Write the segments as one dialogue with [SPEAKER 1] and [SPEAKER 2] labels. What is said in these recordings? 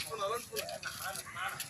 [SPEAKER 1] அத்தான்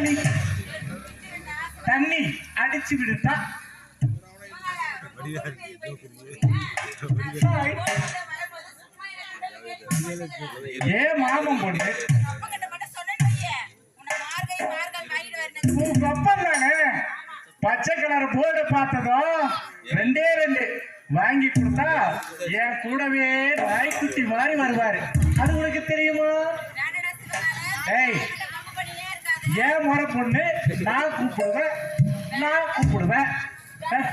[SPEAKER 1] தண்ணி. தண்ணி அடிச்சு விடுத்தா. ஏ மாமன் பொண்ணு. உன் கப்பல் தானே? பச்சை கலர் போர்டு பார்த்ததோ? ரெண்டே ரெண்டு. வாங்கி கொடுத்தா என் கூடவே நாய்க்குட்டி மாதிரி வருவாரு. அது உனக்கு தெரியுமா? ஏய் ஏன் முறை பொண்ணு? நான் கூப்பிடுவேன். நான் கூப்பிடுவேன். அஹ்.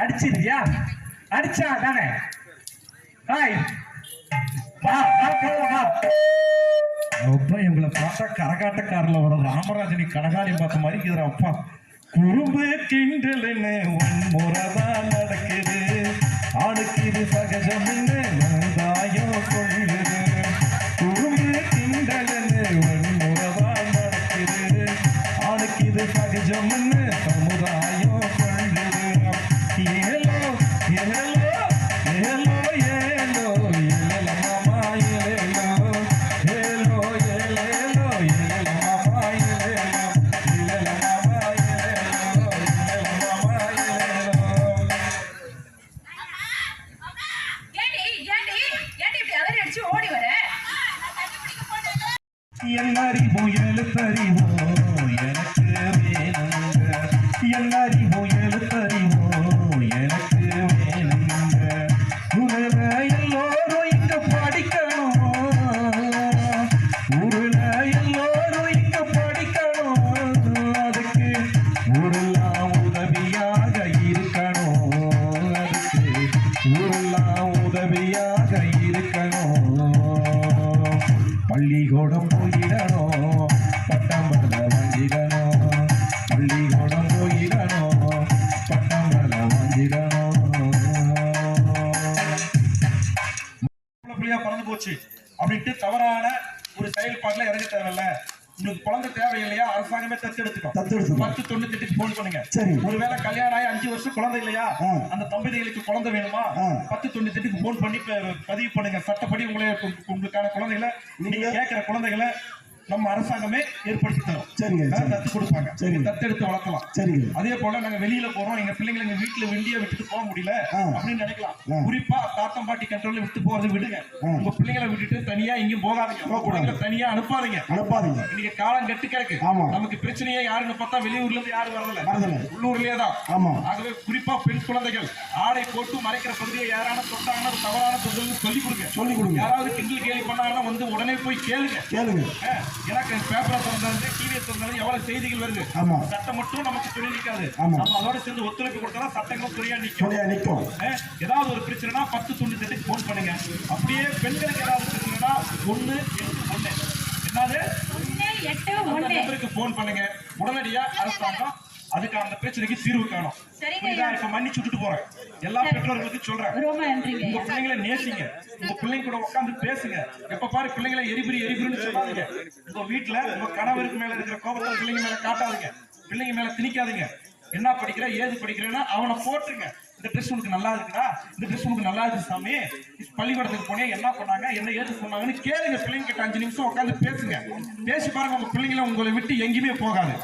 [SPEAKER 1] அடிச்சிருக்கியா? அடிச்சா தானே? ஹாய். வா வா போலாம் வா. அப்பா இவங்களை பார்த்தா கரகாட்டக்காரில் வர ராமராஜனி கனகாலி பார்த்த மாதிரி இருக்கிற அப்பா. குறும்பு கிண்டலுன்னு உன் முறைதான் நடக்குது. ஆளுக்கு இது சகஜம்னு அடிச்சு ஓடி வர. என் அறிவும் எழுத்தறிவோ எனக்கு வேணுங்க. என் அறிவும் புள்ளியா பறந்து போச்சு அப்படின்ட்டு தவறான ஒரு செயல்பாடுல இறங்க தேவையில்ல. உங்களுக்கு குழந்தை தேவையில்லையா? அரசாங்கமே தத்தெடுத்துக்கும்
[SPEAKER 2] தத்தெடுத்து
[SPEAKER 1] பத்து தொண்ணூத்தி எட்டுக்கு போன் பண்ணுங்க.
[SPEAKER 2] சரி.
[SPEAKER 1] ஒருவேளை கல்யாணம் ஆகி அஞ்சு வருஷம் குழந்தை இல்லையா? அந்த தம்பதிகளுக்கு குழந்தை வேணுமா? பத்து தொண்ணூத்தி எட்டுக்கு போன் பண்ணி பதிவு பண்ணுங்க. சட்டப்படி உங்களை உங்களுக்கான குழந்தைகளை நீங்க கேட்கிற குழந்தைகளை நம்ம அரசாங்கமே ஏற்படுத்தி தரும்
[SPEAKER 2] சரிங்க, சரி.
[SPEAKER 1] தத்து கொடுப்பாங்க. நீங்க தத்தெடுத்து வளர்க்கலாம்
[SPEAKER 2] சரிங்க
[SPEAKER 1] அதே போல நாங்க வெளியில போறோம் எங்க பிள்ளைங்களை எங்க வீட்டுல வெண்டியா விட்டுட்டு போக முடியல. அப்படின்னு நினைக்கலாம். குறிப்பா தாத்தம் பாட்டி கண்ட்ரோல்ல விட்டு போறது விடுங்க. உங்க பிள்ளைங்களை விட்டுட்டு தனியா எங்கேயும் போகாதீங்க உங்க
[SPEAKER 2] போகக்கூடாது.
[SPEAKER 1] தனியா அனுப்பாதீங்க
[SPEAKER 2] அனுப்பாதீங்க
[SPEAKER 1] இன்னைக்கு காலம் கெட்டு கிடக்கு. நமக்கு பிரச்சனையே யாருன்னு பார்த்தா வெளியூர்ல இருந்து யாரும் வரல
[SPEAKER 2] வரதில்லை.
[SPEAKER 1] உள்ளூர்லயே தான்
[SPEAKER 2] ஆமா.
[SPEAKER 1] ஆகவே குறிப்பா பெண் குழந்தைகள் ஆடை போட்டு மறைக்கிற பகுதியை யாரான தொட்டாங்கன்னா அது தவறான தொழில் சொல்லி கொடுங்க
[SPEAKER 2] சொல்லிக் கொடுங்க.
[SPEAKER 1] யாராவது கிண்டல் கேலி பண்ணாங்கன்னா வந்து உடனே போய் கேளுங்க
[SPEAKER 2] கேளுங்க
[SPEAKER 1] எனக்கு பேப்பரை திறந்தாலும் டிவியை திறந்தாலும் எவ்வளவு செய்திகள் வருது?
[SPEAKER 2] ஆமா.
[SPEAKER 1] சட்டம் மட்டும் நமக்கு துணை நிற்காது
[SPEAKER 2] ஆமா.
[SPEAKER 1] நம்ம அதோட சேர்ந்து ஒத்துழைப்பு கொடுத்தா சட்டங்களும் துணையா நிற்கும்
[SPEAKER 2] துணையா நிற்கும்
[SPEAKER 1] ஏதாவது ஒரு பிரச்சனைனா பத்து தொண்ணூத்தி எட்டுக்கு போன் பண்ணுங்க. அப்படியே பெண்களுக்கு ஏதாவது பிரச்சனைனா எட்டு ஒண்ணு. என்னது?
[SPEAKER 3] ஒண்ணு எட்டு
[SPEAKER 1] நம்பருக்கு போன் பண்ணுங்க. உடனடியா அரசாங்கம் அதுக்கு அந்த பிரச்சனைக்கு தீர்வு காணும். இப்ப மன்னிச்சு விட்டுட்டு போறேன். எல்லா பெற்றோர்களுக்கும் சொல்றேன். உங்க. பிள்ளைங்களை நேசிங்க. உங்க பிள்ளைங்க கூட உட்கார்ந்து பேசுங்க. எப்ப பாரு பிள்ளைங்களை எரிபிரி எரிபிரின்னு சொல்லாதீங்க. உங்க வீட்டுல உங்க கணவருக்கு மேல இருக்கிற கோபத்தை பிள்ளைங்க மேல காட்டாதீங்க. பிள்ளைங்க மேல திணிக்காதீங்க. என்ன படிக்கிற ஏது படிக்கிறேன்னா அவனை போட்டுருங்க இந்த ட்ரெஸ் உனக்கு நல்லா இருக்குடா. இந்த ட்ரெஸ் உனக்கு நல்லா இருக்கு சாமி. பள்ளிக்கூடத்துக்கு போனேன் என்ன பண்ணாங்க? என்ன ஏது சொன்னாங்கன்னு கேளுங்க. பிள்ளைங்க கிட்ட அஞ்சு நிமிஷம் உட்காந்து பேசுங்க. பேசி பாருங்க உங்க பிள்ளைங்கள உங்களை விட்டு எங்கேயுமே போகாது.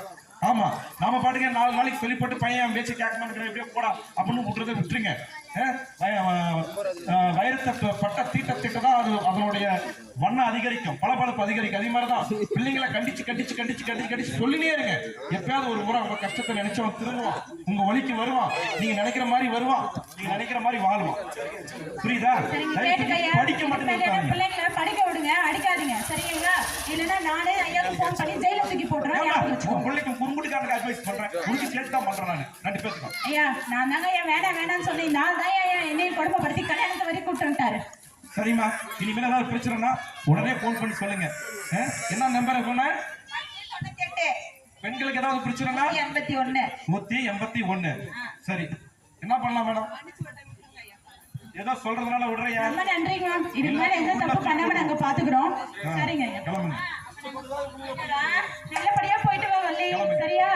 [SPEAKER 1] ஆமா நாம பாட்டுங்க நாலு நாளைக்கு சொல்லி போட்டு பையன் பேச்சு கேட்க மாட்டேங்கிற எப்படியோ போடா அப்படின்னு விட்டுறதை விட்டுருங்க. வைரத்தை பட்ட தீட்ட தீட்ட தான் அது அதனுடைய வண்ணம் அதிகரிக்கும் பளபளப்பு அதிகரிக்கும். அதே மாதிரி தான் பிள்ளைங்களை கண்டிச்சு கண்டிச்சு கண்டிச்சு கண்டிச்சு கண்டிச்சு சொல்லினே இருங்க. எப்பயாவது ஒரு முறை உங்க கஷ்டத்தை நினைச்சவன் திரும்புவான் உங்க வழிக்கு வருவான் நீங்க நினைக்கிற மாதிரி வருவான் நீங்க நினைக்கிற மாதிரி வாழ்வான். புரியுதா. படிக்க மட்டும்
[SPEAKER 3] விடுங்க அடிக்காதீங்க. சரிங்களா? இல்லைன்னா நானே ஐயாவுக்கு ஃபோன் பண்ணி ஜெயில தூக்கி போட்டுறேன்
[SPEAKER 1] பிள்ளைக்கு குறும்புட்டுக்காரனுக்கு அட்வைஸ் பண்றேன். சேர்த்து தான் பண்றேன் நான். ரெண்டு
[SPEAKER 3] ஐயா நான் தாங்க ஐயா வேணாம் வேணாம்னு சொல்லி நான் தான் ஐயா என்னையும் கொடுமைப்படுத்தி கல்யாணத்தை வரைக்கும் கூப்பிட்டு வந்துட்டாரு.
[SPEAKER 1] சரிம்மா இனிமேல் ஏதாவது பிரச்சனைனா உடனே ஃபோன் பண்ணி சொல்லுங்க. என்ன நம்பர் சொன்ன பெண்களுக்கு ஏதாவது பிரச்சனைனா
[SPEAKER 3] எண்பத்தி ஒண்ணு.
[SPEAKER 1] நூத்தி எண்பத்தி ஒண்ணு. சரி. என்ன பண்ணலாம் மேடம்? ஏதோ சொல்றதுனால விடுறியா?
[SPEAKER 3] ரொம்ப நன்றிங்க இதுக்கு மேல எந்த தப்பு பண்ணாம நாங்க பாத்துக்கிறோம். சரிங்க. நல்லபடியா போயிட்டு வா வள்ளி. சரியா?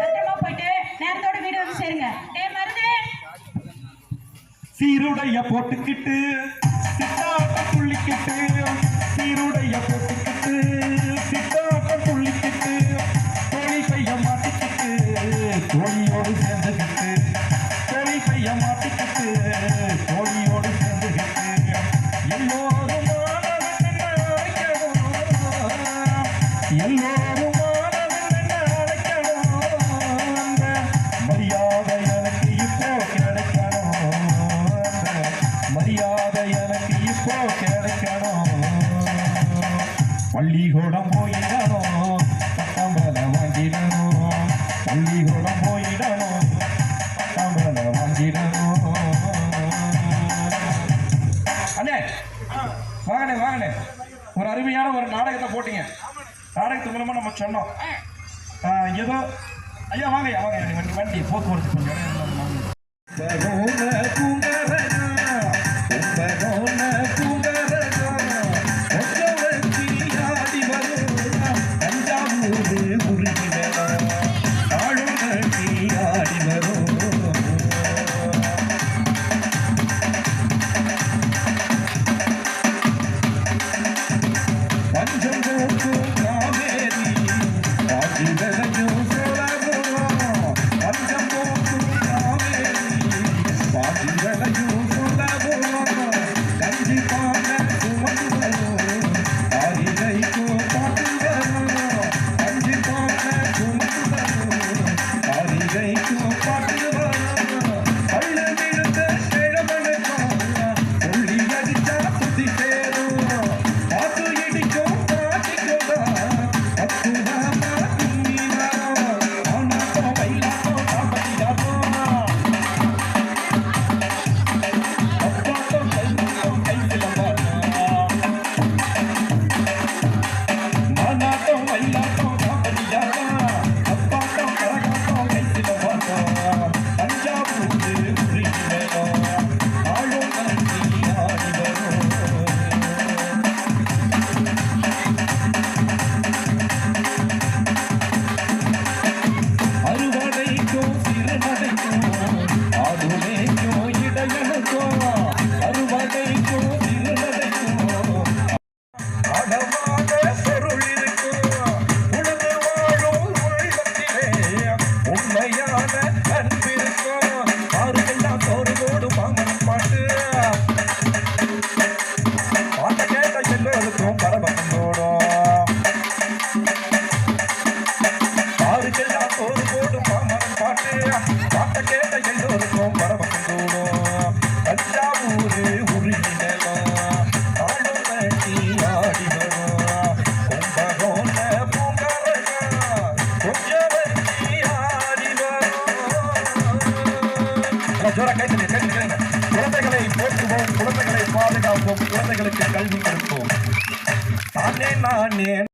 [SPEAKER 3] பத்திரமா போயிட்டு நேரத்தோட வீடு வந்து சேருங்க. டே மருது.
[SPEAKER 1] சீருடைய போட்டுக்கிட்டு சித்தாட்ட புள்ளிக்கிட்டு சீருடைய கிடைக்கணும் பள்ளிக்கூடம் போயிடணும் பட்டம் மேல வாங்கிடணும் பள்ளிக்கூடம் போயிடணும் பட்டம் மேல வாங்கிடணும். அண்ணே வாங்கண்ணே வாங்கண்ணே. ஒரு அருமையான ஒரு நாடகத்தை போட்டீங்க. நாடகத்து மூலமா நம்ம சொன்னோம். ஆ, ஏதோ ஐயா வாங்க ஐயா வாங்க வண்டி வண்டி போக்குவரத்து கொஞ்சம்.